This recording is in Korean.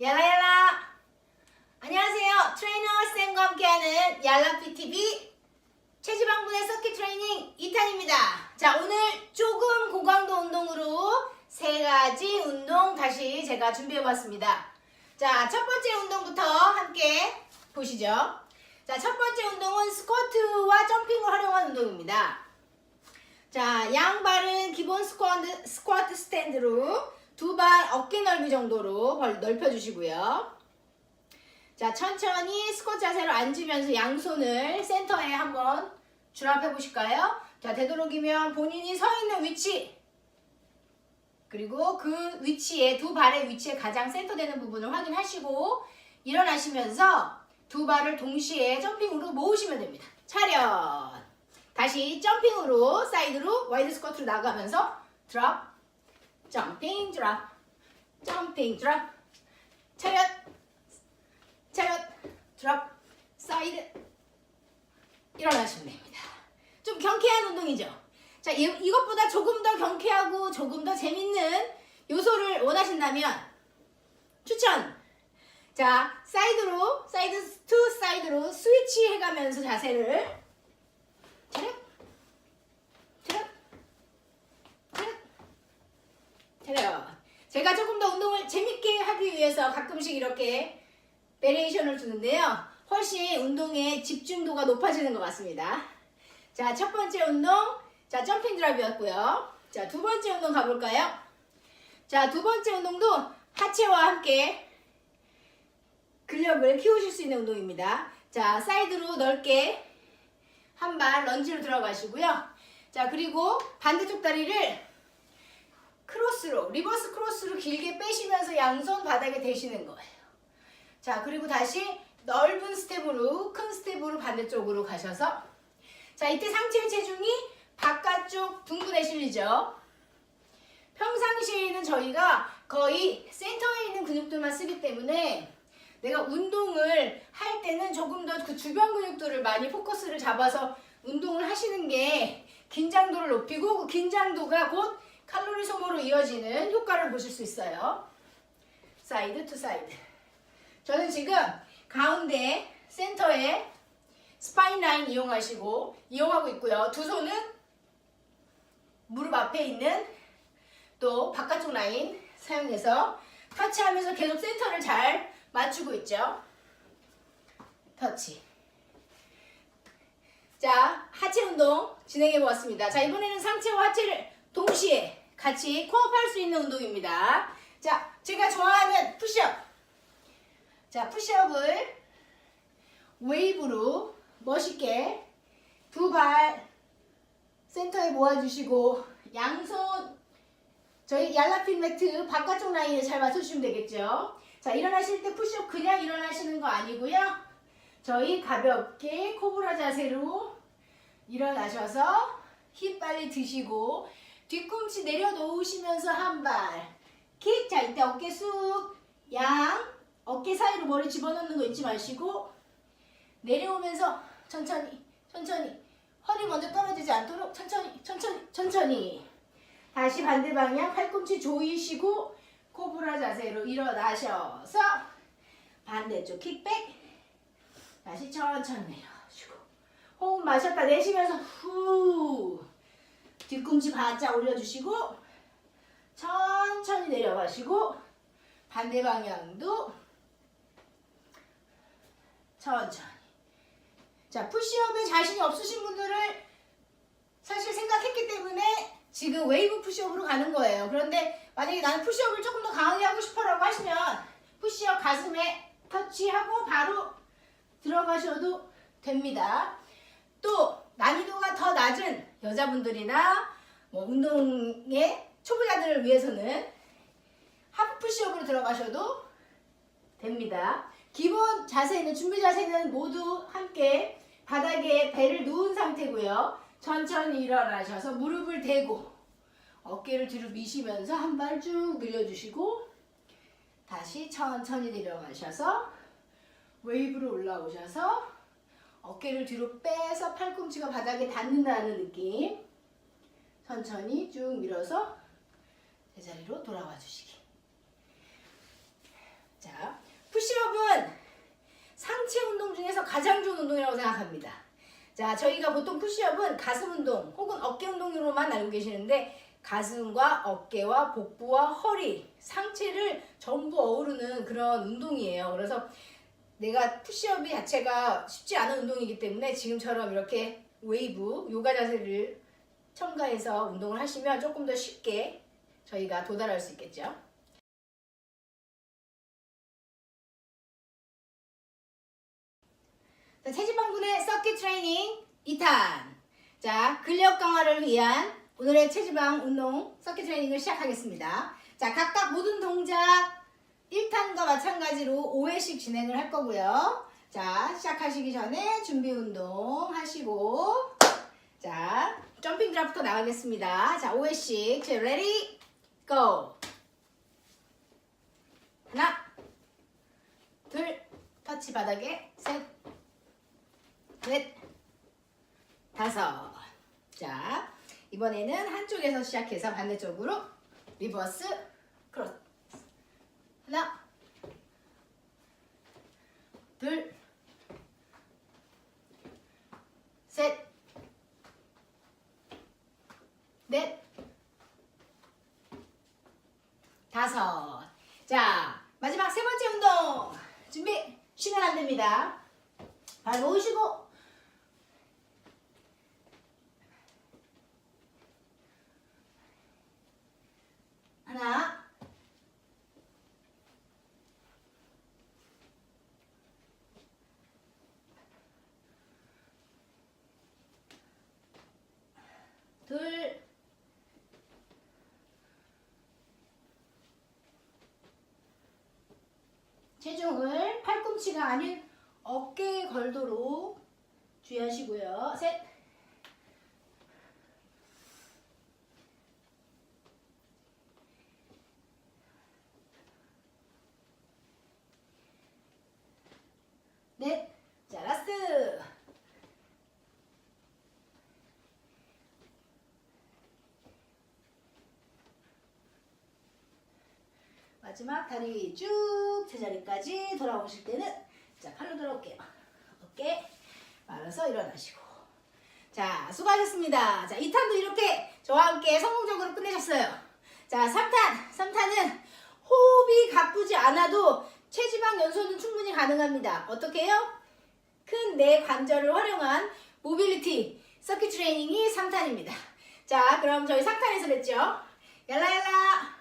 얄라얄라. 안녕하세요. 트레이너 쌤과 함께하는 얄라PTV 체지방분해 서킷 트레이닝 2탄입니다. 자 오늘 조금 고강도 운동으로 세 가지 운동 다시 제가 준비해 봤습니다. 자 첫 번째 운동부터 함께 보시죠. 자 첫 번째 운동은 스쿼트와 점핑을 활용한 운동입니다. 자 양발은 기본 스쿼트, 스쿼트 스탠드로 두 발 어깨 넓이 정도로 벌- 넓혀주시고요. 자, 천천히 스쿼트 자세로 앉으면서 양손을 센터에 한번 줄합해 보실까요? 자, 되도록이면 본인이 서 있는 위치 그리고 그 위치에 두 발의 위치에 가장 센터 되는 부분을 확인하시고 일어나시면서 두 발을 동시에 점핑으로 모으시면 됩니다. 차렷. 다시 점핑으로 사이드로 와이드 스쿼트로 나가면서 드랍 점핑 드랍 점핑 드랍 차렷. 차렷. 드랍. 사이드. 일어나시면 됩니다. 좀 경쾌한 운동이죠. 자 이, 이것보다 조금 더 경쾌하고 조금 더 재밌는 요소를 원하신다면 추천. 자 사이드로 사이드 투 사이드로 스위치 해가면서 자세를 차렷 차렷 차렷 제가 조금 더 운동을 재밌게 하기 위해서 가끔씩 이렇게 베리에이션을 주는데요. 훨씬 운동의 집중도가 높아지는 것 같습니다. 자 첫 번째 운동. 자 점핑 드랍이었고요. 자 두 번째 운동 가볼까요? 자 두 번째 운동도 하체와 함께 근력을 키우실 수 있는 운동입니다. 자 사이드로 넓게 한 발 런지로 들어가시고요. 자, 그리고 반대쪽 다리를 리버스 크로스로 길게 빼시면서 양손 바닥에 대시는 거예요. 자, 그리고 다시 넓은 스텝으로, 큰 스텝으로 반대쪽으로 가셔서 자, 이때 상체 체중이 바깥쪽 둥근에 실리죠. 평상시에는 저희가 거의 센터에 있는 근육들만 쓰기 때문에 내가 운동을 할 때는 조금 더 그 주변 근육들을 많이 포커스를 잡아서 운동을 하시는 게 긴장도를 높이고 그 긴장도가 곧 칼로리 소모로 이어지는 효과를 보실 수 있어요. 사이드 투 사이드. 저는 지금 가운데 센터에 스파인 라인 이용하시고 이용하고 있고요. 두 손은 무릎 앞에 있는 또 바깥쪽 라인 사용해서 터치하면서 계속 센터를 잘 맞추고 있죠. 터치. 자, 하체 운동 진행해 보았습니다. 자, 이번에는 상체와 하체를 동시에 같이 코업할 수 있는 운동입니다. 자, 제가 좋아하는 푸시업. 자, 푸시업을 웨이브로 멋있게 두 발 센터에 모아주시고 양손 저희 얄라핀 매트 바깥쪽 라인에 잘 맞춰주시면 되겠죠. 자, 일어나실 때 푸시업 그냥 일어나시는 거 아니고요. 저희 가볍게 코브라 자세로 일어나셔서 힘 빨리 드시고 뒤꿈치 내려놓으시면서 한 발. 킥. 자, 이때 어깨 쑥. 양. 어깨 사이로 머리 집어넣는 거 잊지 마시고 내려오면서 천천히 천천히 허리 먼저 떨어지지 않도록 천천히 천천히 천천히 다시 반대 방향 팔꿈치 조이시고 코브라 자세로 일어나셔서 반대쪽 킥백 다시 천천히 내려주고 호흡 마셨다 내쉬면서 후 뒤꿈치 바짝 올려주시고 천천히 내려가시고 반대 방향도 천천히 자 푸시업에 자신이 없으신 분들을 사실 생각했기 때문에 지금 웨이브 푸시업으로 가는 거예요. 그런데 만약에 나는 푸시업을 조금 더 강하게 하고 싶어 라고 하시면 푸시업 가슴에 터치하고 바로 들어가셔도 됩니다. 또 난이도가 더 낮은 여자분들이나 뭐 운동의 초보자들을 위해서는 하프 푸시업으로 들어가셔도 됩니다. 기본 자세는 준비 자세는 모두 함께 바닥에 배를 누운 상태고요. 천천히 일어나셔서 무릎을 대고 어깨를 뒤로 미시면서 한 발 쭉 늘려주시고 다시 천천히 내려가셔서 웨이브로 올라오셔서 어깨를 뒤로 빼서 팔꿈치가 바닥에 닿는다는 느낌 천천히 쭉 밀어서 제자리로 돌아와 주시기 자, 푸시업은 상체 운동 중에서 가장 좋은 운동이라고 생각합니다. 자, 저희가 보통 푸시업은 가슴 운동 혹은 어깨 운동으로만 알고 계시는데 가슴과 어깨와 복부와 허리, 상체를 전부 어우르는 그런 운동이에요. 그래서 내가 푸시업이 자체가 쉽지 않은 운동이기 때문에 지금처럼 이렇게 웨이브, 요가 자세를 첨가해서 운동을 하시면 조금 더 쉽게 저희가 도달할 수 있겠죠. 자, 체지방분의 서킷 트레이닝 2탄. 자, 근력 강화를 위한 오늘의 체지방 운동 서킷 트레이닝을 시작하겠습니다. 자, 각각 모든 동작 1탄과 마찬가지로 5회씩 진행을 할 거고요. 자, 시작하시기 전에 준비 운동 하시고 자, 점핑 드랍부터 나가겠습니다. 자, 5회씩. 자, 레디 고. 하나 둘 터치 바닥에 셋 넷, 다섯. 자, 이번에는 한쪽에서 시작해서 반대쪽으로 리버스. 하나, 둘, 셋, 넷, 다섯. 자, 마지막 세 번째 운동. 준비. 쉬면 안 됩니다. 발 모으시고. 하나. 둘. 체중을 팔꿈치가 아닌 어깨에 걸도록 주의하시고요. 셋. 넷. 자, 라스트. 마지막 다리 쭉 제자리까지 돌아오실 때는 자 팔로 돌아올게요. 어깨 말아서 일어나시고 자 수고하셨습니다. 자 2탄도 이렇게 저와 함께 성공적으로 끝내셨어요. 자 3탄 3탄은 호흡이 가쁘지 않아도 체지방 연소는 충분히 가능합니다. 어떻게 해요? 큰 내 관절을 활용한 모빌리티 서킷 트레이닝이 3탄입니다. 자 그럼 저희 3탄에서 뵙죠. 얄라얄라